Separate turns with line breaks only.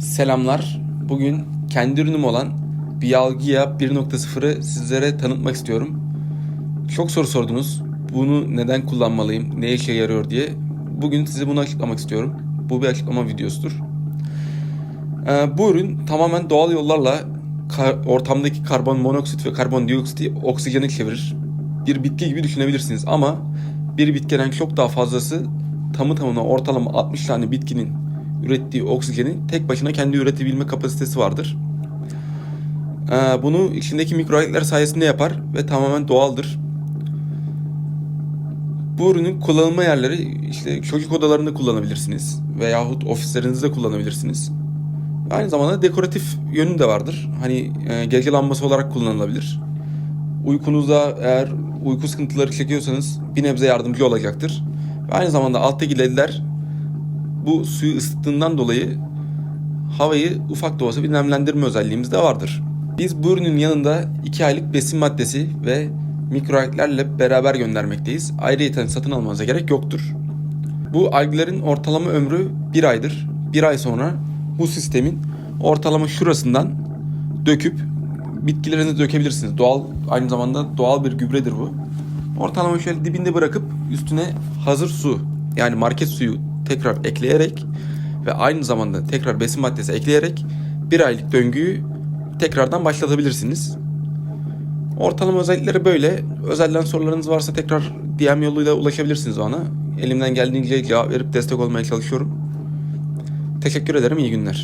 Selamlar. Bugün kendi ürünüm olan Bialgia 1.0'ı sizlere tanıtmak istiyorum. Çok soru sordunuz. Bunu neden kullanmalıyım, ne işe yarıyor diye. Bugün size bunu açıklamak istiyorum. Bu bir açıklama videosudur. Ee, bu ürün tamamen doğal yollarla kar- ortamdaki karbon monoksit ve karbondioksiti oksijene çevirir. Bir bitki gibi düşünebilirsiniz ama bir bitkiden çok daha fazlası tamı tamına ortalama 60 tane bitkinin ürettiği oksijeni tek başına kendi üretebilme kapasitesi vardır. Ee, bunu içindeki mikroalgler sayesinde yapar ve tamamen doğaldır. Bu ürünün kullanılma yerleri işte çocuk odalarında kullanabilirsiniz veyahut ofislerinizde kullanabilirsiniz. Aynı zamanda dekoratif yönü de vardır. Hani e, gece lambası olarak kullanılabilir. Uykunuzda eğer uyku sıkıntıları çekiyorsanız bir nebze yardımcı olacaktır. Aynı zamanda alttaki ledler bu suyu ısıttığından dolayı havayı ufak da olsa bir nemlendirme özelliğimiz de vardır. Biz bu ürünün yanında 2 aylık besin maddesi ve mikroalglerle beraber göndermekteyiz. Ayrıyeten satın almanıza gerek yoktur. Bu alglerin ortalama ömrü 1 aydır. 1 ay sonra bu sistemin ortalama şurasından döküp bitkilerinize dökebilirsiniz. Doğal aynı zamanda doğal bir gübredir bu. Ortalama şöyle dibinde bırakıp üstüne hazır su yani market suyu tekrar ekleyerek ve aynı zamanda tekrar besin maddesi ekleyerek bir aylık döngüyü tekrardan başlatabilirsiniz. Ortalama özellikleri böyle. Özelden sorularınız varsa tekrar DM yoluyla ulaşabilirsiniz bana. Elimden geldiğince cevap verip destek olmaya çalışıyorum. Teşekkür ederim. İyi günler.